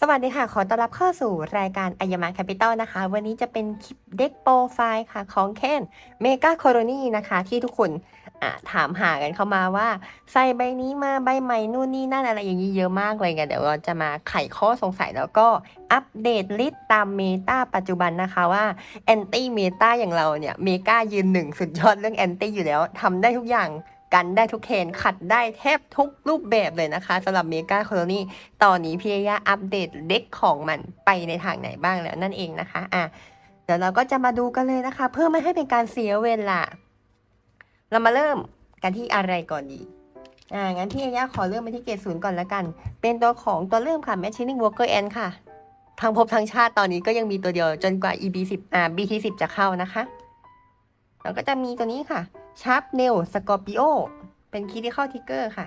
สวัสดีค่ะ ขอต้อนรับเข้าสู่รายการอายมะแคปิตอลนะคะ วันนี้จะเป็นคลิปเด็กโปรไฟล์ค่ะ ของแคนเมกาโคโรนีนะคะ ที่ทุกคนถามหากันเข้ามาว่า ใส่ใบนี้มาใบใหม่นู่นนี่นั่นอะไรอย่างนี้เยอะมากเลยกันเดี๋ยวเราจะมาไขข้อสงสัยแล้วก็อัปเดตลิสต์ตามเมตาปัจจุบันนะคะว่าแอนตี้เมตาอย่างเราเนี่ยเมกายืนหนึ่งสุดยอดเรื่องแอนตี้อยู่แล้วทำได้ทุกอย่าง กันได้ทุกเคนขัดได้แทบทุกรูปแบบเลยนะคะสำหรับเมกาโคโรนีตอนนี้พี่ยาอัปเดตเด็กของมันไปในทางไหนบ้างแล้วนั่นเองนะคะอะเดี๋ยวเราก็จะมาดูกันเลยนะคะ เพื่อไม่ให้เป็นการเสียเวลาเรามาเริ่มกันที่อะไรก่อนดีอ่างั้นพี่ยาขอเริ่มไปที่เกรดศูนย์ก่อนละกัน เป็นตัวของตัวเริ่มค่ะ Machining Worker N ค่ะทั้งภพทั้งชาติตอนนี้ก็ยังมีตัวเดียวจนกว่า EB 10 อ่า BT 10 จะเข้านะคะ แล้วก็จะมีตัวนี้ค่ะ Sharp Nail Scorpio เป็น Critical Trigger ค่ะ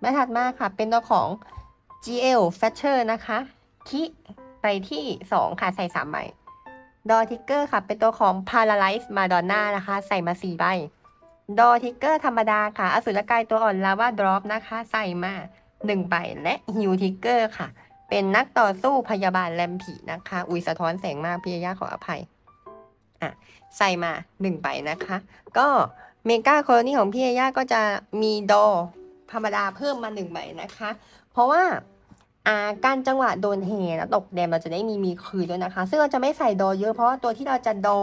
แม่ถัดมาค่ะ เป็นตัวของ GL Fatcher นะคะ คิไปที่ 2 ค่ะ ใส่ 3 ใบ ดอทิกเกอร์ค่ะ เป็นตัวของ Paralyze Madonna นะคะ ใส่มา 4 ใบ ดอทิกเกอร์ธรรมดาค่ะ อสุรกายตัวอ่อนลาวาดรอปนะคะ ใส่มา 1 ใบ และฮิวทิกเกอร์ค่ะ เป็นนักต่อสู้พยาบาลแลมผีนะคะ อุยสะท้อนแสงมากพี่ยาขออภัย อะใส่มา1ใบนะคะ ก็เมกาโคลนีของพี่ย่าก็จะมีดอธรรมดาเพิ่มมา1ใบนะคะ เพราะว่าการจังหวะโดนเฮแล้วตกแดมเราจะได้มีมีคืนด้วยนะคะ ซึ่งเราจะไม่ใส่ดอเยอะเพราะว่าตัวที่เราจะดอ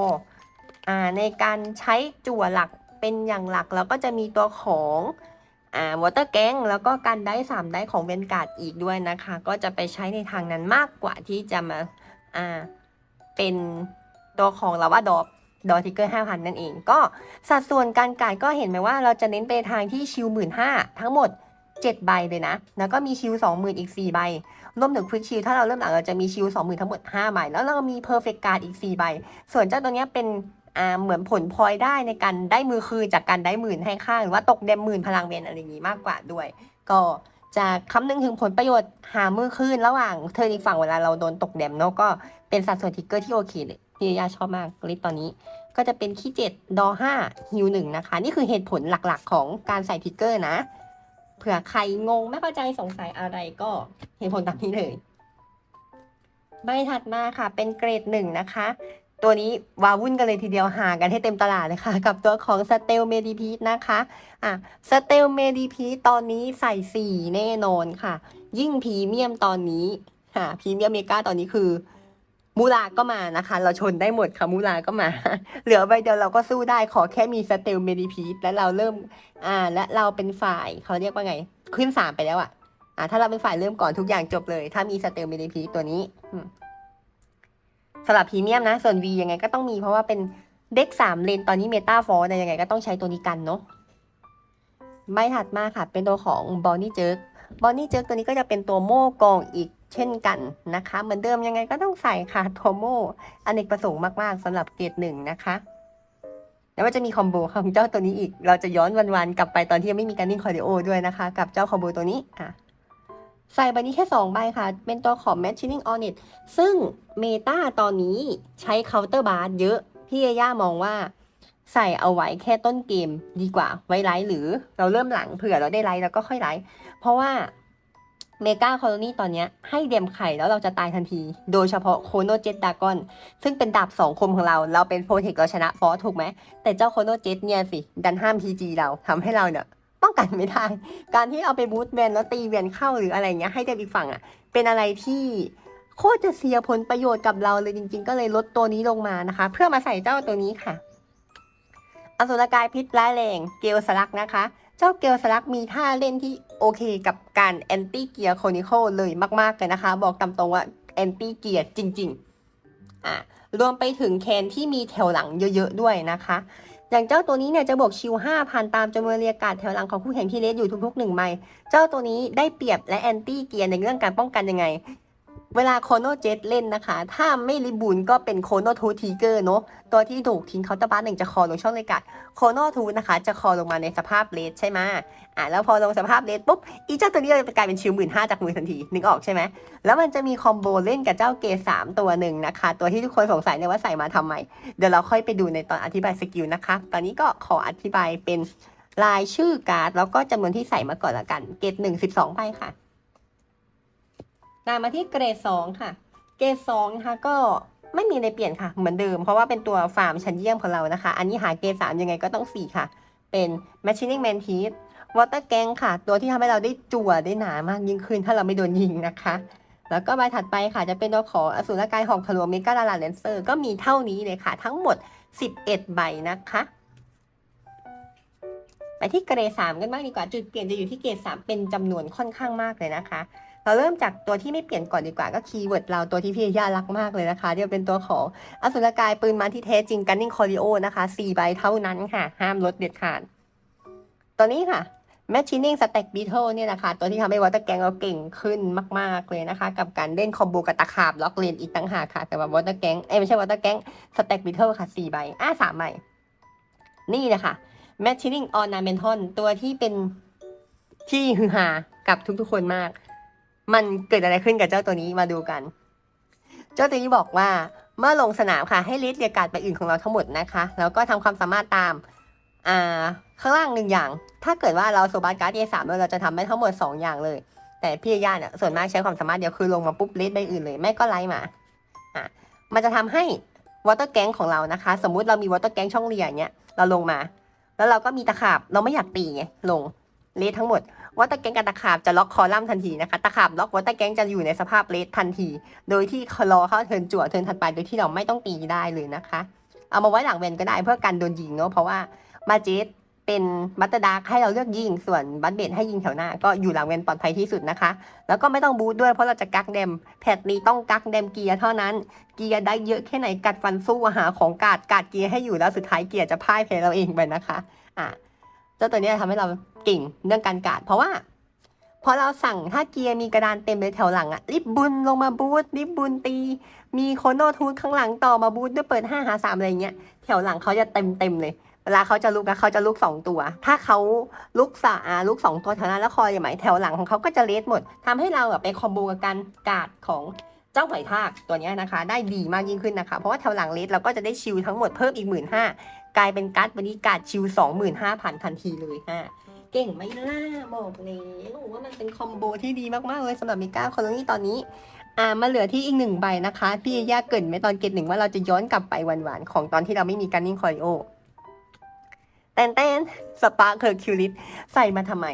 อในการใช้จั่วหลักเป็นอย่างหลักแล้วก็จะมีตัวของอวอเตอร์แกงแล้วก็การได้สามได้ของเวนการ์ดอีกด้วยนะคะ ก็จะไปใช้ในทางนั้นมากกว่าที่จะมาอ่าเป็น ตัวของลาว่าดอปดอทิกเกอร์ห้าพันนั่นเอง ก็สัดส่วนการกาดก็เห็นไหมว่าเราจะเน้นไปทางที่ชิลหมื่นห้าทั้งหมด 7 ใบเลยนะ แล้วก็มีชิล20,000อีก 4 ใบ รวมถึงควิกชิลถ้าเราเริ่มหลังเราจะมีชิล20,000ทั้งหมด 5 ใบ แล้วเรามีเพอร์เฟกการ์ดอีก 4 ใบ ส่วนเจ้าตัวเนี้ยเป็นอ่าเหมือนผลพลอยได้ในการได้มือคืนจากการได้หมื่นให้ข้างหรือว่าตกเดมหมื่นพลังเวนอะไรอย่างนี้มากกว่าด้วย ก็จะคำนึงถึงผลประโยชน์หามือคืนระหว่างเธออีกฝั่งเวลาเราโดนตกเดมเนาะก็เป็นสัดส่วนทิกเกอร์ที่โอเคเลย ที่ยาชอบมากลิสตตอนนี้ ก็จะเป็นขี้7ดอ5ฮิว1นะคะ นี่คือเหตุผลหลักๆของการใส่ทิกเกอร์นะ เผื่อใครงงไม่เข้าใจสงสัยอะไรก็เหตุผลตามนี้เลยใบถัดมาค่ะ เป็นเกรดหนึ่งนะคะ ตัวนี้วาวุ่นกันเลยทีเดียวหากันให้เต็มตลาดเลยค่ะ กับตัวของสเตลเมดิพีนะคะอะสเตลเมดิพีตอนนี้ใส่4แน่นอนค่ะ ยิ่งพรีเมียมตอนนี้ค่ะพรีเมียมเมกาตอนนี้คือ มูลาก็มานะคะ เราชนได้หมดค่ะมูลาก็มา เหลือใบเดียวเราก็สู้ได้ขอแค่มีสเตลเมดิพีแล้วเราเริ่ม อ่า และเราเป็นฝ่ายเขาเรียกว่าไง ขึ้นสามไปแล้วอะอ่า ถ้าเราเป็นฝ่ายเริ่มก่อนทุกอย่างจบเลย ถ้ามีสเตลเมดิพีตัวนี้สำหรับพรีเมียมนะ ส่วน V ยังไงก็ต้องมีเพราะว่าเป็นเด็กสามเลนตอนนี้เมตาฟอร์ยังไงก็ต้องใช้ตัวนี้กันเนาะใบถัดมาค่ะ เป็นตัวของบอ n นี่เจิร์กบอ n นี่เจิร์กตัวนี้ก็จะเป็นตัวโม่กองอีก เช่นกันนะคะ เหมือนเดิมยังไงก็ต้องใส่ค่ะตัวโมอเนกประสงค์มากๆสำหรับเกรดหนึ่งนะคะแล้วก็จะมีคอมโบของเจ้าตัวนี้อีก เราจะย้อนวันๆกลับไปตอนที่ยังไม่มีการนิ่งคอร์ดิโอด้วยนะคะ กับเจ้าคอมโบตัวนี้อะใส่ใบนี้แค่ 2 ใบค่ะ เป็นตัวของ Matching on it ซึ่งเมตาตอนนี้ใช้เคาน์เตอร์บาร์เยอะ พี่ย่ามองว่าใส่เอาไว้แค่ต้นเกมดีกว่าไว้ไลท์หรือเราเริ่มหลังเผื่อเราได้ไลท์แล้วก็ค่อยไลท์เพราะว่า เมกาคอลนีตอนนี้ให้เดมไข่แล้วเราจะตายทันที โดยเฉพาะโคโนเจตดากอน ซึ่งเป็นดาบสองคมของเรา เราเป็นโปรเทคเราชนะฟอสถูกไหม แต่เจ้าโคโนเจตเนี่ยสิ ดันห้าม PG เราทำให้เราเนี่ยป้องกันไม่ได้ การที่เอาไปบูทแวนแล้วตีแวนเข้าหรืออะไรเงี้ยให้เดมอีกฝั่งอะ เป็นอะไรที่โคตรจะเสียผลประโยชน์กับเราเลยจริง ๆ ก็เลยลดตัวนี้ลงมานะคะ เพื่อมาใส่เจ้าตัวนี้ค่ะ อสุรกายพิษร้ายแรงเกลสลักนะคะ เจ้าเกลสลักมีท่าเล่นที่ โอเคกับการแอนตี้เกียร์โคนิคเลยมาก ๆ เลยนะคะ บอกตามตรงว่าแอนตี้เกียร์จริง ๆ อะรวมไปถึงแคนที่มีแถวหลังเยอะๆด้วยนะคะ อย่างเจ้าตัวนี้เนี่ยจะบวกชิว5,000 ตามจำนวนเรียกการดแถวหลังของคู่แข่งที่เลสอยู่ทุกๆหนึ่งไมล์เจ้าตัวนี้ได้เปรียบและแอนตี้เกียร์ในเรื่องการป้องกันยังไง เวลาโคโนเจ็ตเล่นนะคะ ถ้าไม่ริบูนก็เป็นโคโนทูทีเกอร์เนาะตัวที่ถูกทิ้งเคาน์เตอร์บาร์หนึ่งจะคอลงช่องเลกัดโคโนทูนะคะ จะคอลงมาในสภาพเลสใช่ไหมอะแล้วพอลงสภาพเลสปุ๊บอีเจ้าตัวนี้เลยกลายเป็นชิวหมื่นห้าจากมือทันทีนึกออกใช่ไหมแล้วมันจะมีคอมโบเล่นกับเจ้าเกสามตัวหนึ่งนะคะ ตัวที่ทุกคนสงสัยเนี่ยว่าใส่มาทำไม เดี๋ยวเราค่อยไปดูในตอนอธิบายสกิลนะคะ ตอนนี้ก็ขออธิบายเป็นลายชื่อการ์ดแล้วก็จำนวนที่ใส่มาก่อนละกัน เกรดหนึ่งสิบสองใบค่ะ ตามมาที่เกรดสองค่ะ เกรดสองนะคะก็ไม่มีอะไรเปลี่ยนค่ะ เหมือนเดิม เพราะว่าเป็นตัวฟาร์มชั้นเยี่ยมของเรานะคะ อันนี้หาเกรดสามยังไงก็ต้องสี่ค่ะ เป็น Machining Mantis Water Gang ค่ะ ตัวที่ทำให้เราได้จั่วได้หนามากยิ่งขึ้นถ้าเราไม่โดนยิงนะคะ แล้วก็ใบถัดไปค่ะจะเป็นตัวของอสูรกายหอกทะลวงเมกาลาลาเลนเซอร์ก็มีเท่านี้เลยค่ะ ทั้งหมด 11 ใบนะคะไปที่เกรดสามกันบ้างดีกว่าจุดเปลี่ยนจะอยู่ที่เกรดสามเป็นจำนวนค่อนข้างมากเลยนะคะ เราเริ่มจากตัวที่ไม่เปลี่ยนก่อนดีกว่าก็คีย์เวิร์ดเราตัวที่พี่ย่ารักมากเลยนะคะที่เป็นตัวของอสุรกายปืนมาที่แท้จริงกันนิ่งคอริโอนะคะ4ใบเท่านั้นค่ะ ห้ามลดเด็ดขาดตัวนี้ค่ะ Machining Stack Beetle เนี่ยนะคะ ตัวที่ทำให้วอเตอร์แกงเราเก่งขึ้นมาก ๆ เลยนะคะ กับการเล่นคอมโบกับตะขาบล็อกเลนอีกตั้งหากค่ะ แต่ว่าวอเตอร์แกงเอ้ไม่ใช่วอเตอร์แกง Stack Beetle ค่ะ4ใบอะสามใบ นี่นะคะ Machining Ornamental ตัวที่เป็นที่ฮือฮากับทุกๆคนมาก มันเกิดอะไรขึ้นกับเจ้าตัวนี้มาดูกัน เจ้าตัวนี้บอกว่าเมื่อลงสนามค่ะให้ลิสต์เรียกการ์ดไปอื่นของเราทั้งหมดนะคะ แล้วก็ทำความสามารถตามอ่าข้างล่างหนึ่งอย่าง ถ้าเกิดว่าเราโซบาร์การ์ดเอสามเราจะทำได้ทั้งหมด 2 อย่างเลย แต่พี่ย่าเนี่ยส่วนมากใช้ความสามารถเดียวคือลงมาปุ๊บลิสต์ใบอื่นเลยแม่ก็ไล่มาอะมันจะทำให้วอเตอร์แก๊งของเรานะคะ สมมุติเรามีวอเตอร์แก๊งช่องเรียอย่างเงี้ยเราลงมา แล้วเราก็มีตะขาบเราไม่อยากตีไงลงเลสทั้งหมด วอเตอร์แกงกับตะขาบจะล็อกคอลัมน์ทันทีนะคะ ตะขาบล็อกวอเตอร์แกงจะอยู่ในสภาพเลสทันที โดยที่รอเข้าเทินจั่วเทินถัดไปโดยที่เราไม่ต้องตีได้เลยนะคะ เอามาไว้หลังเวนก็ได้เพื่อกันโดนยิงเนาะเพราะว่ามาเจสเป็นบัตเตอร์ดาร์กให้เราเลือกยิง ส่วนบัตเบดให้ยิงแถวหน้า ก็อยู่หลังเวนปลอดภัยที่สุดนะคะ แล้วก็ไม่ต้องบูทด้วยเพราะเราจะกักเดมแพทนี้ต้องกักเดมเกียร์เท่านั้น เกียร์ได้เยอะแค่ไหนกัดฟันสู้หาของกาดกาดเกียร์ให้อยู่แล้วสุดท้ายเกียร์จะพ่ายแพ้เราเองไปนะคะ อะ เจ้าตัวนี้ยทำให้เราเก่งเรื่องการกาดเพราะว่าพอเราสั่งถ้าเกียร์มีกระดานเต็มเลยแถวหลังอะรีบบุนลงมาบูทรีบบุนตี มีโคโนทูธข้างหลังต่อมาบูทด้วยเปิดห้าหาสามอะไรเงี้ยแถวหลังเขาจะเต็มเต็มเลย เวลาเขาจะลุกนะเขาจะลุกสองตัว ถ้าเขาลุกสาอาลุกสองตัวแถวนั้นแล้วคอยหมายแถวหลังของเขาก็จะเลสหมดทำให้เราอะไปคอมโบกับการกาดของเจ้าหอยทากตัวนี้นะคะ ได้ดีมากยิ่งขึ้นนะคะ เพราะว่าแถวหลังเลสเราก็จะได้ชิลทั้งหมดเพิ่มอีกหมื่นห้า กลายเป็นการ์ดบริการดชิลสองหมื่นห้าพันทันทีเลยฮะเก่งไหมล่ะบอกเลยว่ามันเป็นคอมโบที่ดีมากๆเลยสำหรับมิก้าคอลนี่ตอนนี้อ่ามาเหลือที่อีกหนึ่งใบนะคะ พี่ย่าเกินไหมตอนเกตหนึ่งว่าเราจะย้อนกลับไปหวานๆ ของตอนที่เราไม่มีการนิ่งคอริโอแตนแตนสปาเคอร์คิวลิสใส่มาทำไม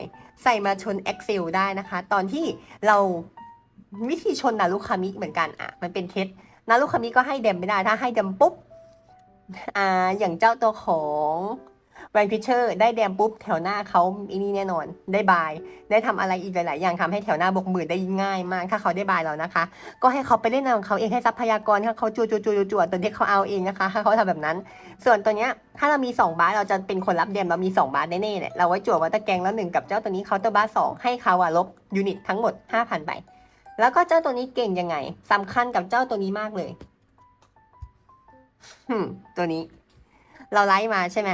ใส่มาชน Excel ได้นะคะ ตอนที่เราวิธีชนนารุคามิเหมือนกันอะมันเป็นเคสนารุคามิก็ให้เดมไม่ได้ถ้าให้เดมปุ๊บ อ่าอย่างเจ้าตัวของแวนพิเชอร์ได้แดมปุ๊บแถวหน้าเขาอีนี่แน่นอน ได้บาย ได้ทำอะไรอีกหลาย ๆ อย่างทำให้แถวหน้าบกหมื่นได้ง่ายมาก ถ้าเขาได้บายแล้วนะคะ ก็ให้เขาไปเล่นของเขาเองให้ทรัพยากรให้เขาจัวจัวจัวจัวตัวเด็กเขาเอาเองนะคะถ้าเขาทำแบบนั้น ส่วนตัวเนี้ยถ้าเรามี 2 บาสเราจะเป็นคนรับเดมเรามี 2 บาสแน่ๆเนี่ยเราไว้จั่ววัตเตอร์แกงแล้วหนึ่งกับเจ้าตัวนี้เคาน์เตอร์บาสสองให้เขาอะลบยูนิตทั้งหมด5,000ใบแล้วก็เจ้าตัวนี้เก่งยังไงสำคัญกับเจ้าตัวนี้มากเลย ตัวนี้ เราไล่มาใช่ไหม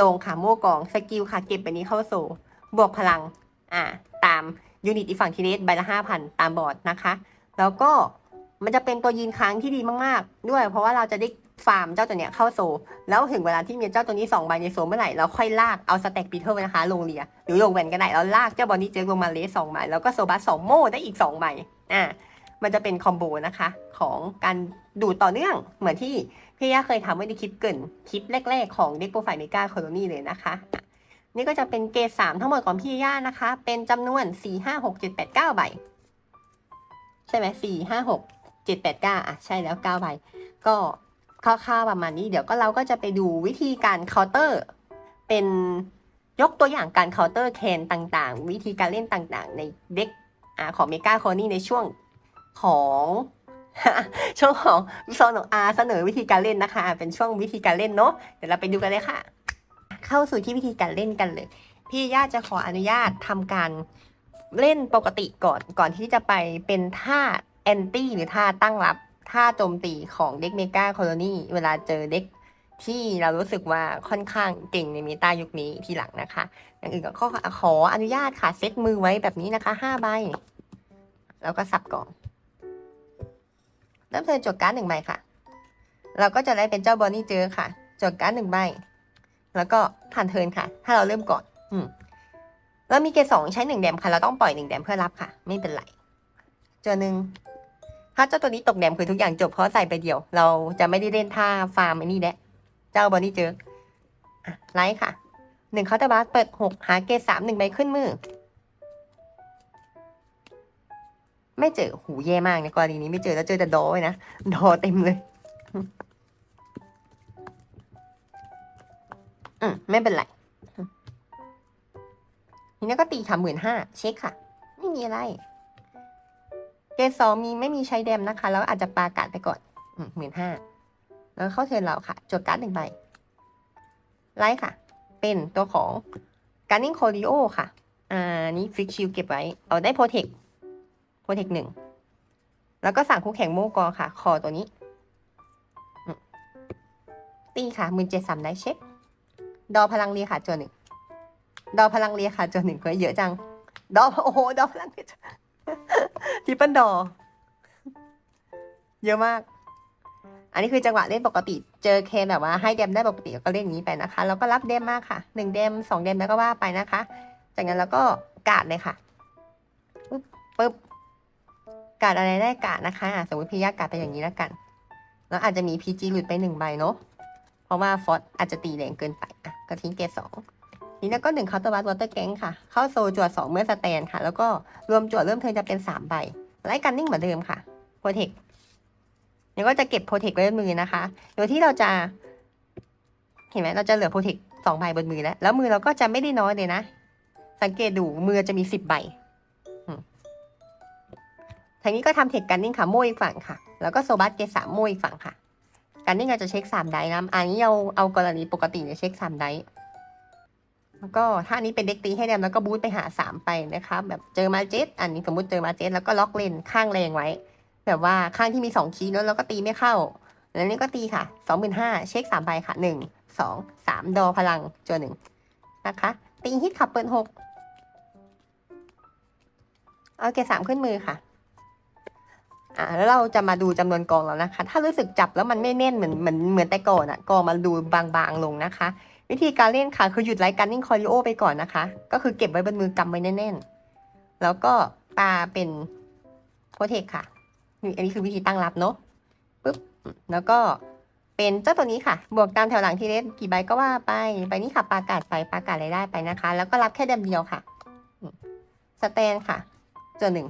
ลงค่ะโม่กองสกิลค่ะ เก็บไปนี้เข้าโซบวกพลัง อ่า ตามยูนิตอีฝั่งทีเลสใบละห้าพันตามบอร์ดนะคะ แล้วก็มันจะเป็นตัวยืนค้างที่ดีมากๆ ด้วย เพราะว่าเราจะได้ฟาร์มเจ้าตัวเนี้ยเข้าโซ แล้วถึงเวลาที่มีเจ้าตัวนี้2ใบในโซเมื่อไหร่เราค่อยลากเอาสแต็กปีเทอร์นะคะ ลงเรีย หรือลงแวนก็ได้แล้วลากเจ้าบอลนี้เจอลงมาเลสสองใบแล้วก็โซบัสสองโม่ได้อีก2ใบอ่ามันจะเป็นคอมโบนะคะ ของการ ดูต่อเนื่องเหมือนที่พี่ย่าเคยทำไว้ในคลิปเกินคลิปแรก ๆ ของเด็กโปรไฟล์เมกาโคโลนีเลยนะคะ นี่ก็จะเป็นเกรดสามทั้งหมดของพี่ย่านะคะ เป็นจำนวน4 5 6 7 8 9ใบ ใช่ไหมสี่ห้าหกเจ็ดแปดเก้าอะใช่แล้วเก้าใบ ก็คร่าวๆประมาณนี้เดี๋ยวก็เราก็จะไปดูวิธีการเคาน์เตอร์ เป็นยกตัวอย่างการเคาน์เตอร์แคนต่างๆ วิธีการเล่นต่างๆ ในเด็กอ่าของเมกาโคนี่ในช่วงของ ช่วงของโซนของอาเสนอวิธีการเล่นนะคะ เป็นช่วงวิธีการเล่นเนาะเดี๋ยวเราไปดูกันเลยค่ะ เข้าสู่ที่วิธีการเล่นกันเลย พี่ย่าจะขออนุญาตทำการเล่นปกติก่อนก่อนที่จะไปเป็นท่าแอนตี้หรือท่าตั้งรับท่าโจมตีของเด็กเมกาโคโลนีเวลาเจอเด็กที่เรารู้สึกว่าค่อนข้างเก่งในเมตายุคนี้ทีหลังนะคะ อย่างอื่นก็ขอขออนุญาตค่ะเซตมือไว้แบบนี้นะคะห้าใบแล้วก็สับกล่อง เริ่มเทินจดการ์ดหนึ่งใบค่ะ เราก็จะได้เป็นเจ้าบอนนี่เจอค่ะจดการ์ดหนึ่งใบ แล้วก็ผ่านเทินค่ะ ถ้าเราเริ่มก่อน อืมแล้วมีเกสองใช้หนึ่งแดมค่ะ เราต้องปล่อยหนึ่งแดมเพื่อรับค่ะ ไม่เป็นไรเจอหนึ่งถ้าเจ้าตัวนี้ตกแดมคือทุกอย่างจบเพราะใส่ไปเดียว เราจะไม่ได้เล่นท่าฟาร์มไอ้นี่แหละ เจ้าบอนนี่เจออะไลท์ค่ะหนึ่งเคาน์เตอร์บาร์เปิดหกหาเกสามหนึ่งใบขึ้นมือ ไม่เจอหูแย่มากในกรณีนี้ไม่เจอแล้วเจอแต่ดอไว้นะดอเต็มเลยอืมไม่เป็นไรทีนี้ก็ตีค่ะหมื่นห้าเช็คค่ะ ไม่มีอะไร เกสองมีไม่มีใช้แดมนะคะ แล้วอาจจะปากัดไปก่อนหมื่นห้าแล้วเข้าเทินเราค่ะจดการ์ดหนึ่งใบไลท์ค่ะ เป็นตัวของการ์นิ่งโคลิโอค่ะ อ่า นี่ฟิกชิลเก็บไว้ เอาได้โปรเทค โปรเทคหนึ่งแล้วก็สั่งคู่แข่งโมกอค่ะ คอตัวนี้ ตีค่ะมื่นเจ็ดสามได้เช็ค ดอพลังเรียค่ะจนหนึ่ง ดอพลังเรียค่ะจนหนึ่งเฮ้ยเยอะจัง ดอโอ้โห ดอพลังเรียทิปเปิลดอ เยอะมาก อันนี้คือจังหวะเล่นปกติ เจอเคแบบว่าให้เดมได้ปกติก็เล่นอย่างนี้ไปนะคะ แล้วก็รับเดมมากค่ะ หนึ่งเดมสองเดมแล้วก็ว่าไปนะคะ จากนั้นเราก็กาดเลยค่ะ ปึ๊บปึ๊บ กาดอะไรได้กาดนะคะ สมมติพี่ยากาดไปอย่างนี้แล้วกัน แล้วอาจจะมีพีจีหลุดไปหนึ่งใบเนาะ เพราะว่าฟอสอาจจะตีแรงเกินไปอะก็ทิ้งเกรดสองทีนี้วก็หนึ่งเคาน์เตอร์บัสวอเตอร์แกงค่ะ เข้าโซจวดสองเมื่อสแตนค่ะ แล้วก็รวมจวดเริ่มเทินจะเป็นสามใบ ไล่กันนิ่งเหมือนเดิมค่ะโปรเทคแล้วก็จะเก็บโปรเทคไว้บนมือนะคะ โดยที่เราจะ เห็นไหมเราจะเหลือโปรเทคสองใบบนมือแล้ว แล้วมือเราก็จะไม่ได้น้อยเลยนะ สังเกตดูมือจะมีสิบใบ ทางนี้ก็ทำเทคกันนิ่งค่ะโม่อีกฝั่งค่ะ แล้วก็โซบัสเกสามโม่อีกฝั่งค่ะกันนิ่งเราจะเช็คสามไดส์นะอันนี้เอาเอากรณีปกติเนี่ยเช็คสามไดแล้วก็ถ้านี้เป็นเด็กตีให้แดมแล้วก็บูทไปหาสามไปนะคะแบบเจอมาเจ็ตอันนี้สมมติเจอมาเจ็ตแล้วก็ล็อกเลนข้างแรงไว้ แบบว่าข้างที่มีสองคีย์แล้วเราก็ตีไม่เข้า แล้วนี่ก็ตีค่ะสองหมื่นห้าเช็คสามใบค่ะหนึ่งสองสามดอพลังจวหนึ่งนะคะ ตีฮิตขับเปิดหกเอาเกสามขึ้นมือค่ะ อ่าแล้วเราจะมาดูจำนวนกองแล้วนะคะ ถ้ารู้สึกจับแล้วมันไม่แน่นเหมือนเหมือนเหมือนแต่ก่อนอะกองมันดูบางๆลงนะคะ วิธีการเล่นค่ะคือหยุดไลท์การนิ่งคอริโอไปก่อนนะคะ ก็คือเก็บไว้บนมือกำไว้แน่นๆ แล้วก็ปาเป็นโปรเทคค่ะนี่อันนี้คือวิธีตั้งรับเนาะปุ๊บแล้วก็เป็นเจ้าตัวนี้ค่ะ บวกตามแถวหลังที่เล่นกี่ใบก็ว่าไปไปนี่ค่ะปากาดไปปากาดรายได้ไปนะคะ แล้วก็รับแค่เดมเดียวค่ะสแตนค่ะเจอหนึ่ง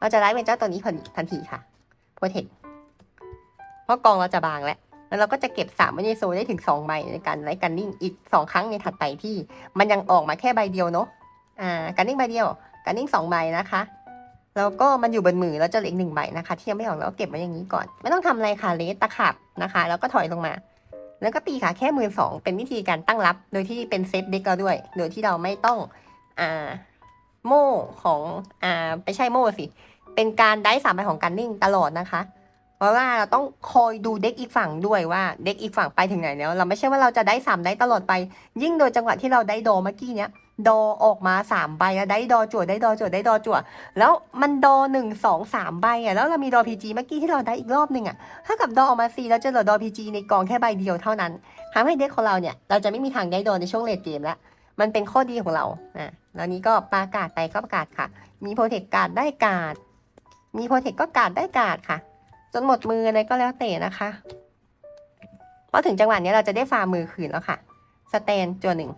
เราจะไล่เป็นเจ้าตัวนี้ทันทีค่ะโปรเทคเพราะกองเราจะบางแล้วแล้วเราก็จะเก็บสามไว้ในโซได้ถึงสองใบในการไล่กันนิ่งอีกสองครั้งในถัดไปที่ มันยังออกมาแค่ใบเดียวเนาะอ่ากันนิ่งใบเดียวกันนิ่งสองใบนะคะแล้วก็มันอยู่บนมือแล้วจะเหลืออีกหนึ่งใบนะคะ ที่ยังไม่ออกแล้วเก็บไว้อย่างนี้ก่อน ไม่ต้องทำอะไรค่ะเลสตะขับนะคะ แล้วก็ถอยลงมา แล้วก็ตีค่ะแค่มือสองเป็นวิธีการตั้งรับ โดยที่เป็นเซฟเด็กเราด้วย โดยที่เราไม่ต้องอ่า โม่ของอ่าไม่ใช่โม่สิ เป็นการได้สามใบของกันนิ่งตลอดนะคะ เพราะว่าเราต้องคอยดูเด็กอีกฝั่งด้วยว่าเด็กอีกฝั่งไปถึงไหนแล้ว เราไม่ใช่ว่าเราจะได้สามได้ตลอดไป ยิ่งโดยจังหวะที่เราได้โดเมื่อกี้เนี้ยดอออกมาสามใบอะได้ดอจั่วได้ดอจั่วได้ดอจั่วแล้วมันดอหนึ่งสองสามใบอะแล้วเรามีดอพีจีเมื่อกี้ที่เราได้อีกรอบหนึ่งอะถ้ากับดอออกมาสี่แล้วจะเหลือดอพีจีในกองแค่ใบเดียวเท่านั้นทำให้เด็กของเราเนี่ยเราจะไม่มีทางได้ดอในช่วงเลดเกมแล้ว มันเป็นข้อดีของเราอะแล้วนี้ก็ประกาศไปก็ประกาศค่ะ มีโปรเทคการ์ดได้การ์ดมีโปรเทคก็การ์ดได้การ์ดค่ะ จนหมดมืออะไรก็แล้วแต่นะคะพอถึงจังหวะนี้เราจะได้ฟาร์มมือคืนแล้วค่ะสแตนจวหนึ่ง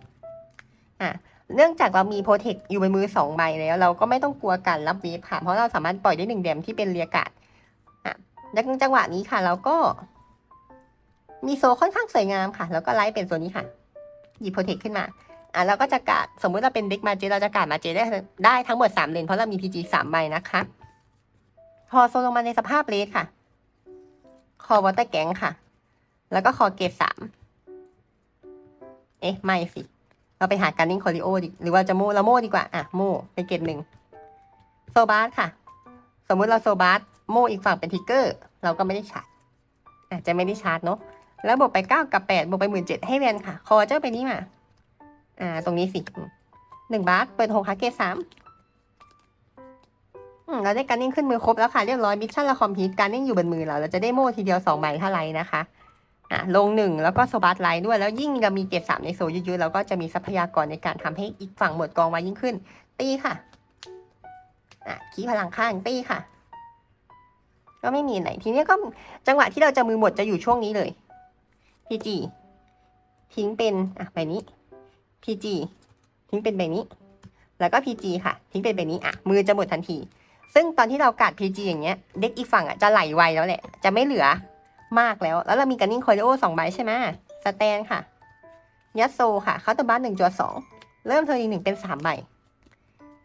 อะเนื่องจากเรามีโปรเทคอยู่บนมือสองใบแล้ว เราก็ไม่ต้องกลัวการรับเวฟค่ะเพราะเราสามารถปล่อยได้หนึ่งเดมที่เป็นเรียกาดอะในจังหวะนี้ค่ะ เราก็ มีโซค่อนข้างสวยงามค่ะ แล้วก็ไลท์เป็นตัวนี้ค่ะ หยิบโปรเทคขึ้นมา อะเราก็จะกาดสมมุติเราเป็นเด็กมาเจเราจะกาดมาเจได้ได้ทั้งหมดสามเลนเพราะเรามีพีจีสามใบนะคะ พอโซลงมาในสภาพเลสค่ะ คอวอเตอร์แกงค่ะ แล้วก็คอเกตสามเอ๊ะ ไม่สิ เราไปหาการนิ่งคอริโอดิหรือว่าจะโม่เราโม่ดีกว่า อะ โม่ไปเกตหนึ่งโซบาสค่ะ สมมุติเราโซบาสโมอีกฝั่งเป็นทิกเกอร์ เราก็ไม่ได้ชาร์จอาจจะไม่ได้ชาร์จเนาะแล้วบวกไปเก้ากับแปดบวกไปหมื่นเจ็ดให้เวียนค่ะ คอเจ้าไปนี้มา อ่า ตรงนี้สิหนึ่งบาท เปิดหกค่ะเกตสามอืมเราได้การนิ่งขึ้นมือครบแล้วค่ะ เรียบร้อยมิชชั่นละคอมพิวการนิ่งอยู่บนมือเรา เราจะได้โม่ทีเดียวสองใบเท่าไรนะคะ อะลงหนึ่งแล้วก็โซบัสไลท์ด้วย แล้วยิ่งเรามีเกตสามในโซเยอะๆเราก็จะมีทรัพยากรในการทำให้อีกฝั่งหมดกองไว้ยิ่งขึ้น ตีค่ะ อะคีพลังข้างตีค่ะ ก็ไม่มีไหน ทีนี้ก็จังหวะที่เราจะมือหมดจะอยู่ช่วงนี้เลยพีจีทิ้งเป็นอะใบนี้ พีจีทิ้งเป็นใบนี้ แล้วก็พีจีค่ะ ทิ้งเป็นใบนี้อะมือจะหมดทันที ซึ่งตอนที่เรากัดพีจีอย่างเงี้ยเด็กอีกฝั่งอะจะไหลไวแล้วแหละ จะไม่เหลือมากแล้ว แล้วเรามีกันนิ่งคอริโอสองใบใช่ไหมสแตนค่ะ ยัดโซค่ะเคาตอร์บัสหนึ่งจวสองเริ่มเทอร์นีหนึ่งเป็นสามใบ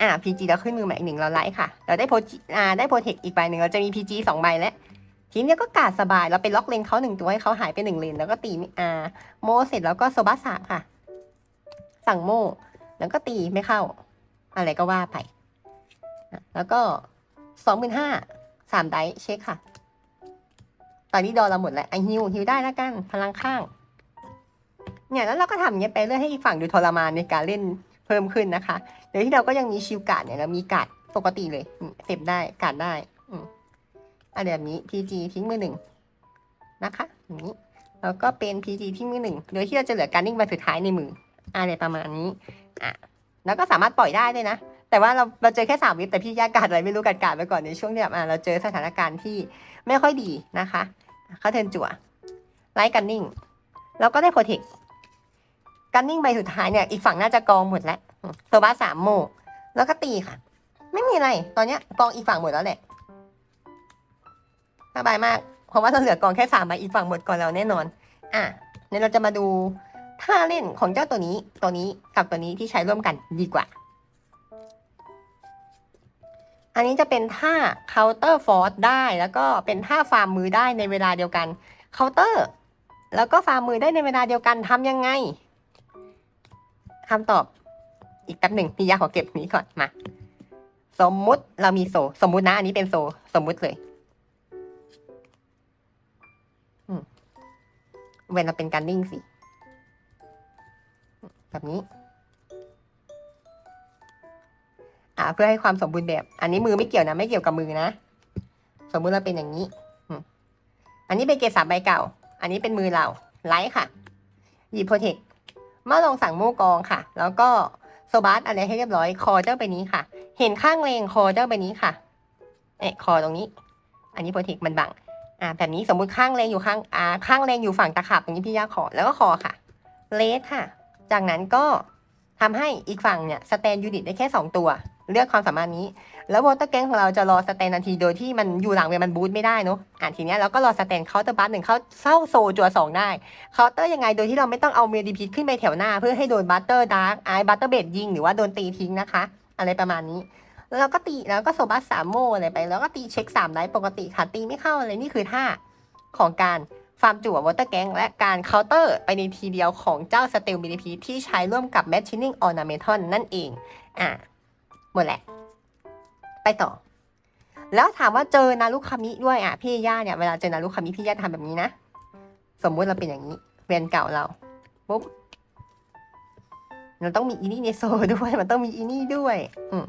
อ่า PG เราขึ้นมือใหม่อีกหนึ่งเราไลท์ค่ะ เราได้โพจิอ่าได้โปรเทคอีกใบหนึ่งเราจะมี PG สองใบแล้วทีนี้ก็กาดสบายเราไปล็อกเลนเขาหนึ่งตัวให้เขาหายไปหนึ่งเลนแล้วก็ตีอ่าโมเสร็จแล้วก็โซบัสสามค่ะ สั่งโม่ แล้วก็ตีไม่เข้า อะไรก็ว่าไป แล้วก็สองหมื่นห้าสามไดเช็คค่ะ ตอนนี้ดอเราหมดแล้วไอฮิวฮิวได้แล้วกัน พลังข้าง เนี่ยแล้วเราก็ทำอย่างเงี้ยไปเรื่อยให้อีกฝั่งดูทรมานในการเล่นเพิ่มขึ้นนะคะโดยที่เราก็ยังมีชิลการ์ดเนี่ยเรามีการ์ดปกติเลยเสพได้การ์ดได้อืมอันแบบนี้ PG ทิ้งมือหนึ่งนะคะอย่างนี้แล้วก็เป็น PG ทิ้งมือหนึ่งโดยที่เราจะเหลือการนิ่งใบสุดท้ายในมือ อะไรประมาณนี้อะแล้วก็สามารถปล่อยได้ด้วยนะ แต่ว่าเราเราเจอแค่สามวิปแต่พี่ยกกาดอะไรไม่รู้กาดกาดไปก่อนในช่วงที่แบบอะเราเจอสถานการณ์ที่ไม่ค่อยดีนะคะเขาเทินจั่วไลท์กันนิ่งแล้วก็ได้โปรเทคกันนิ่งใบสุดท้ายเนี่ยอีกฝั่งน่าจะกองหมดแล้วโซบ้าสามโมแล้วก็ตีค่ะ ไม่มีอะไร ตอนเนี้ยกองอีกฝั่งหมดแล้วแหละสบายมาก เพราะว่าเราเหลือกองแค่สามใบอีกฝั่งหมดก่อนเราแน่นอน อะเดี๋ยเราจะมาดู ท่าเล่นของเจ้าตัวนี้ตัวนี้กับตัวนี้ที่ใช้ร่วมกันดีกว่า อันนี้จะเป็นท่า counter force ได้แล้วก็เป็นท่าฟาร์มมือได้ในเวลาเดียวกัน counter แล้วก็ฟาร์มมือได้ในเวลาเดียวกันทำยังไงคำตอบอีกแป๊บหนึ่งพี่ยาขอเก็บนี้ก่อนมาสมมุติเรามีโซ สมมุตินะ อันนี้เป็นโซ สมมุติเลยเวนเราเป็นการนิ่งสิ แบบนี้อ่าเพื่อให้ความสมบูรณ์แบบ อันนี้มือไม่เกี่ยวนะ ไม่เกี่ยวกับมือนะ สมมุติเราเป็นอย่างนี้อันนี้เป็นเกสาใบเก่า อันนี้เป็นมือเราไลท์ค่ะหยิบโปรเทคเมื่อลงสั่งโม่กองค่ะ แล้วก็โซบัสอะไรให้เรียบร้อย คอเจ้าไปนี้ค่ะ เห็นข้างเลงคอเจ้าไปนี้ค่ะเอ๊ะคอตรงนี้ อันนี้โปรเทคมันบังอ่าแบบนี้สมมุติข้างเลงอยู่ข้างอ่าข้างเลงอยู่ฝั่งตะขับตรงนี้พี่ยาขอแล้วก็คอค่ะเลสค่ะ จากนั้นก็ทำให้อีกฝั่งเนี่ยสแตนยูนิตได้แค่สองตัว เลือกความสามารถนี้ แล้ววอเตอร์แกงของเราจะรอสแตนนาทีโดยที่มันอยู่หลังเวมันบูทไม่ได้เนาะอ่าทีเนี้ยเราก็รอสแตนเคาน์เตอร์บัสหนึ่งเขาเข้าโซจัวสองได้เคาน์เตอร์ยังไงโดยที่เราไม่ต้องเอาเมดีพีขึ้นไปแถวหน้า เพื่อให้โดนบัตเตอร์ดาร์กไอบัตเตอร์เบดยิงหรือว่าโดนตีทิ้งนะคะ อะไรประมาณนี้ แล้วเราก็ตีแล้วก็โซบัสสามโมอะไรไป แล้วก็ตีเช็คสามไดปกติค่ะตีไม่เข้าอะไรนี่คือท่าของการ ฟาร์มจั่ววอเตอร์แกงและการเคาน์เตอร์ไปในทีเดียวของเจ้าสเตลมินิพีที่ใช้ร่วมกับแมชชิ่นิ่งออร์นาเมทัลนั่นเอง อะ หมดแหละ ไปต่อ แล้วถามว่าเจอนารุคามิด้วยอะ พี่ย่าเนี่ย เวลาเจอนารุคามิพี่ย่าทำแบบนี้นะ สมมุติเราเป็นอย่างนี้เวียนเก่าเราปุ๊บเราต้องมีอีนี่ในโซด้วย มันต้องมีอีนี่ด้วย อืม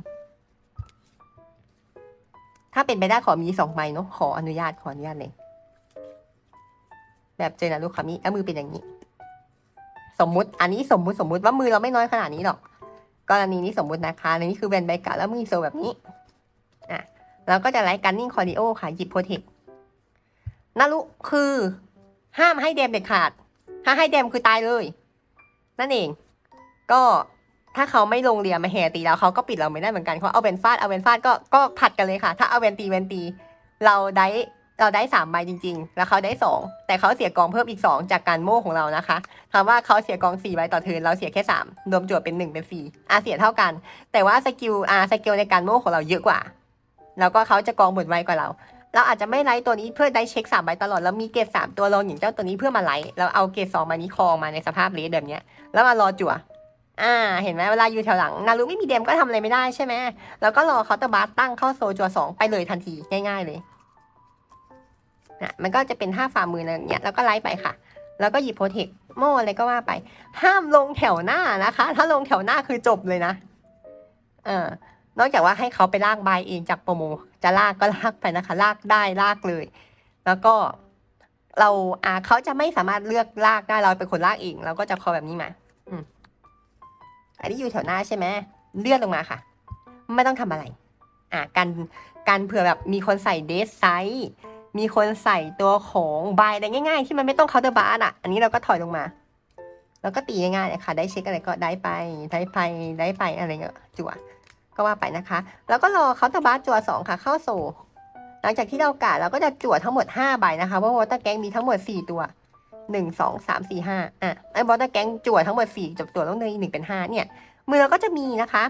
ถ้าเป็นไปได้ขอมีสองใบเนาะขออนุญาตขออนุญาตเลย แบบเจนารุคามิแล้วมือเป็นอย่างนี้ สมมุติอันนี้สมมุติสมมุติว่ามือเราไม่น้อยขนาดนี้หรอก กรณีนี้สมมุตินะคะอันนี้คือแวนใบกะแล้วมีโซแบบนี้อะเราก็จะไลท์กันนิ่งคอร์ดิโอค่ะหยิบโปรเทคนารุคือห้ามให้เดมเด็ดขาด ถ้าให้เดมคือตายเลย นั่นเอง ก็ถ้าเขาไม่ลงเรียมาแห่ตีแล้วเขาก็ปิดเราไม่ได้เหมือนกันเขาเอาเวนฟาดเอาเวนฟาดก็ก็ผัดกันเลยค่ะ ถ้าเอาเวนตีเวนตี เราได้ เราได้สามใบจริง ๆ แล้วเขาได้สองแต่เขาเสียกองเพิ่มอีกสองจากการโม่ของเรานะคะถามว่าเขาเสียกองสี่ใบต่อเทินเราเสียแค่สามรวมจวดเป็นหนึ่งเป็นสี่อาเสียเท่ากัน แต่ว่าสกิลอาสกิลในการโม่ของเราเยอะกว่า แล้วก็เขาจะกองหมดไวกว่าเรา เราอาจจะไม่ไลท์ตัวนี้เพื่อได้เช็คสามใบตลอด แล้วมีเกรดสามตัวลงอย่างเจ้าตัวนี้เพื่อมาไลท์แล้วเอาเกรดสองมานี้คองมาในสภาพเลสแบบเนี้ย แล้วมารอจั่วอ่า เห็นไหมเวลาอยู่แถวหลัง นารุไม่มีเดมก็ทำอะไรไม่ได้ใช่ไหมแล้วก็รอเคาน์เตอร์บาร์ตั้งเข้าโซจัวสองไปเลยทันทีง่ายๆเลย นะมันก็จะเป็นท่าฝ่ามืออะไรอย่างเงี้ยแล้วก็ไล่ไปค่ะ แล้วก็หยิบโปรเทคโม่อะไรก็ว่าไป ห้ามลงแถวหน้านะคะ ถ้าลงแถวหน้าคือจบเลยนะ เออนอกจากว่าให้เขาไปลากใบเองจากโปรโม จะลากก็ลากไปนะคะ ลากได้ลากเลย แล้วก็เราอ่าเขาจะไม่สามารถเลือกลากได้เราเป็นคนลากเองเราก็จะคอแบบนี้มา อืมอันนี้อยู่แถวหน้าใช่ไหมเลื่อนลงมาค่ะ ไม่ต้องทำอะไร อ่าการการเผื่อแบบมีคนใส่เดสไซส์ มีคนใส่ตัวของใบอะไรง่าย ๆ ที่มันไม่ต้องเคาน์เตอร์บาร์อะ อันนี้เราก็ถอยลงมา แล้วก็ตีง่ายๆเลยค่ะ ได้เช็คอะไรก็ได้ไปได้ไปได้ไปอะไรเงี้ยจั่วก็ว่าไปนะคะ แล้วก็รอเคาน์เตอร์บาร์จั่วสองค่ะ เข้าโซหลังจากที่เรากาดเราก็จะจั่วทั้งหมด5ใบนะคะเพราะวอเตอร์แก๊งมีทั้งหมด 4 ตัว 1 2 3 4 5อะไอ้วอเตอร์แก๊งจั่วทั้งหมด4จับตัวต้องเลยหนึ่งเป็น 5 เนี่ย มือเราก็จะมีนะคะ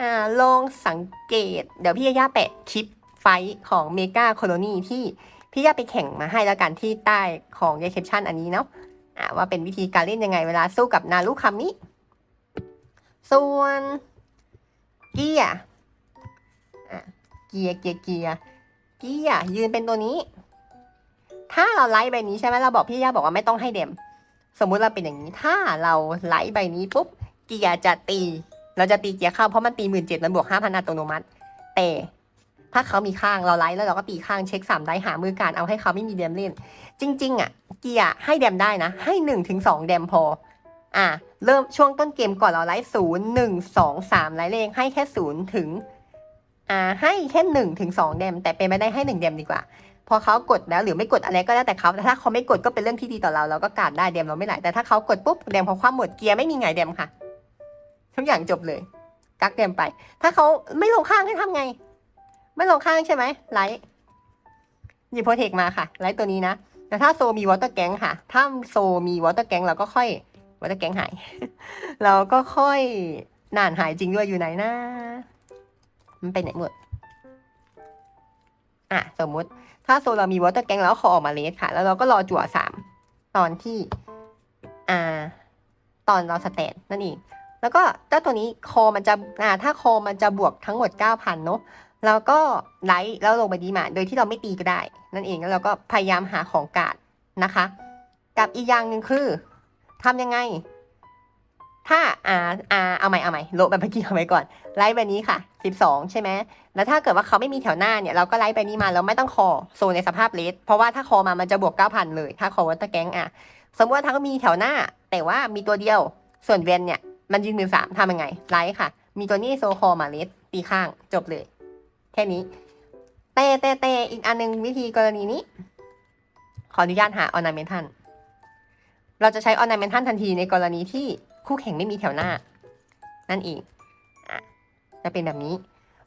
อ่าลองสังเกต เดี๋ยวพี่ย่าแปะคลิป ไฟของเมกาโคโลนีที่พี่ย่าไปแข่งมาให้แล้วกันที่ใต้ของ description อันนี้เนาะอ่าว่าเป็นวิธีการเล่นยังไงเวลาสู้กับนารุคำนี้ส่วนเกียร์เกียร์เกียร์เกียร์เกียร์ยืนเป็นตัวนี้ ถ้าเราไลท์ใบนี้ใช่ไหมเราบอกพี่ย่าบอกว่าไม่ต้องให้เดม สมมุติเราเป็นอย่างนี้ ถ้าเราไลท์ใบนี้ปุ๊บเกียร์จะตี เราจะตีเกียร์เข้าเพราะมันตีหมื่นเจ็ดมันบวกห้าพันอัตโนมัติ แต่ ถ้าเขามีข้างเราไลท์แล้วเราก็ตีข้างเช็คสามได้หามือการเอาให้เขาไม่มีเดมเล่น จริง ๆ อะ เกียร์ให้เดมได้นะ ให้หนึ่งถึงสองเดมพอ อะ เริ่มช่วงต้นเกมก่อนเราไลฟ์ศูนย์หนึ่งสองสามไลฟ์เลงให้แค่ศูนย์ถึง อ่า ให้แค่หนึ่งถึงสองเดมแต่เป็นไม่ได้ให้หนึ่งเดมดีกว่า พอเขากดแล้วหรือไม่กดอะไรก็แล้วแต่เขาแต่ถ้าเขาไม่กดก็เป็นเรื่องที่ดีต่อเราเราก็การได้เดมเราไม่ไหลแต่ถ้าเขากดปุ๊บเดมพอคว่ำหมดเกียร์ไม่มีไงเดมค่ะทุกอย่างจบเลย กักเดมไป ถ้าเขาไม่ลงข้างให้ทำไง ไม่ลงข้างใช่ไหมไลท์หยิบโปรเทคมาค่ะไลท์ตัวนี้นะแต่ถ้าโซมีวอเตอร์แก๊งค่ะ ถ้าโซมีวอเตอร์แก๊งเราก็ค่อยวอเตอร์แก๊งหาย เราก็ค่อยนานหายจริงด้วยอยู่ไหนนะ มันไปไหนหมด อะ สมมุติ ถ้าโซเรามีวอเตอร์แก๊งแล้วขอออกมาเลสค่ะ แล้วเราก็รอจั่วสามตอนที่ อ่า ตอนเราสแตนนั่นเอง แล้วก็เจ้าตัวนี้คอมันจะ อ่า ถ้าคอมันจะบวกทั้งหมด9,000เนอะ แล้วก็ไลท์แล้วลงไปดีมาโดยที่เราไม่ตีก็ได้ นั่นเองแล้วเราก็พยายามหาของกาดนะคะ กับอีกอย่างหนึ่งคือทำยังไง ถ้าอ่าอ่าเอาใหม่เอาใหม่โลแบบเมื่อกี้เอาไว้ก่อน ไลท์แบบนี้ค่ะ 12 ใช่ไหมแล้วถ้าเกิดว่าเขาไม่มีแถวหน้าเนี่ยเราก็ไลท์ไปนี้มาเราไม่ต้องคอโซในสภาพเลสเพราะว่าถ้าคอมามันจะบวก 9,000 เลย ถ้าคอวัตตอร์แกงอะสมมติว่าถ้าเขามีแถวหน้า แต่ว่ามีตัวเดียวส่วนเวนเนี่ยมันยืนมือสามทำยังไงไลท์ค่ะ มีตัวนี้โซคอมาเลสตีข้างจบเลย แค่นี้ แต่แต่แต่อีกอันหนึงวิธีกรณีนี้ ขออนุญาตหาออนาเมนทันเราจะใช้ออนาเมนทันทันทีในกรณีที่คู่แข่งไม่มีแถวหน้า นั่นเองจะเป็นแบบนี้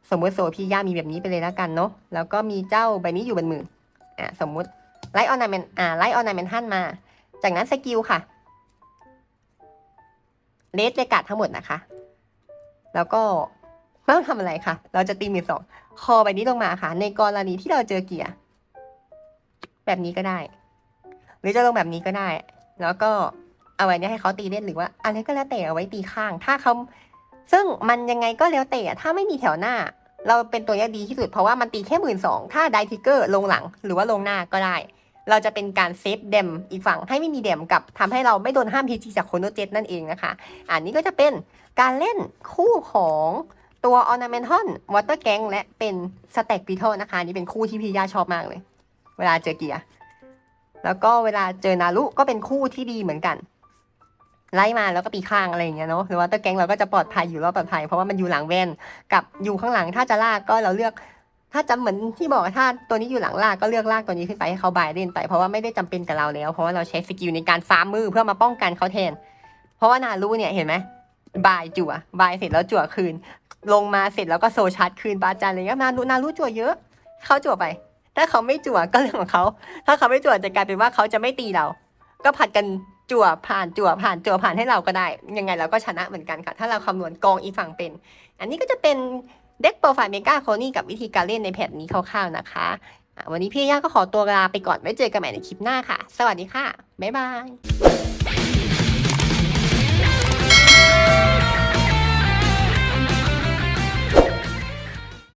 สมมติโซพี่ย่ามีแบบนี้ไปเลยแล้วกันเนาะแล้วก็มีเจ้าใบนี้อยู่บนมืออะสมมุติไลท์ออนาเมนอ่าไลท์ออนาเมนทันมา จากนั้นสกิลค่ะเลสเลกาดทั้งหมดนะคะ แล้วก็ ไม่ต้องทำอะไรค่ะ เราจะตีมือสองคอใบนี้ลงมาค่ะ ในกรณีที่เราเจอเกียร์แบบนี้ก็ได้ หรือจะลงแบบนี้ก็ได้ แล้วก็เอาไว้เนี่ยให้เขาตีเล่นหรือว่าอะไรก็แล้วแต่เอาไว้ตีข้าง ถ้าเขาซึ่งมันยังไงก็แล้วแต่ถ้าไม่มีแถวหน้า เราเป็นตัวเนี้ดีที่สุดเพราะว่ามันตีแค่หมื่นสองถ้าไดทิกเกอร์ลงหลังหรือว่าลงหน้าก็ได้ เราจะเป็นการเซฟเดมอีกฝั่งให้ไม่มีเดมกับทำให้เราไม่โดนห้ามพีจีจากโคโนเจตนั่นเองนะคะ อันนี้ก็จะเป็นการเล่นคู่ของ ตัว Ornamental Water Gang และเป็น Stack Beetle นะคะนี่เป็นคู่ที่พี่ย่าชอบมากเลย เวลาเจอเกียร์แล้วก็เวลาเจอนารุก็เป็นคู่ที่ดีเหมือนกัน ไล่มาแล้วก็ตีข้างอะไรอย่างเงี้ยเนาะหรือว่าตัวแก๊งเราก็จะปลอดภัยอยู่รอดปลอดภัยเพราะว่ามันอยู่หลังแวนกับอยู่ข้างหลังถ้าจะลากก็เราเลือก ถ้าจำเหมือนที่บอกถ้าตัวนี้อยู่หลังลากก็เลือกลากตัวนี้ขึ้นไปให้เขาบายเล่นไป เพราะว่าไม่ได้จำเป็นกับเราแล้ว เพราะว่าเราใช้สกิลในการฟาร์มมือเพื่อมาป้องกันเขาแทน เพราะว่านารุเนี่ยเห็นไหม บายจั่วบายเสร็จแล้วจั่วคืน ลงมาเสร็จแล้วก็โซชาร์จคืนปาจันอะไรเงี้ยนารุนารุจั่วเยอะเขาจั่วไป ถ้าเขาไม่จั่วก็เรื่องของเขา ถ้าเขาไม่จั่วจะกลายเป็นว่าเขาจะไม่ตีเรา ก็ผัดกันจั่วผ่านจั่วผ่านจั่วผ่านให้เราก็ได้ ยังไงเราก็ชนะเหมือนกันค่ะ ถ้าเราคำนวณกองอีฝั่งเป็น อันนี้ก็จะเป็นเด็กโปรไฟล์เมกาโคนี่กับวิธีการเล่นในแพทนี้คร่าวๆนะคะ วันนี้พี่ย่าก็ขอตัวลาไปก่อนไว้เจอกันใหม่ในคลิปหน้าค่ะ สวัสดีค่ะ บ๊ายบาย Bye.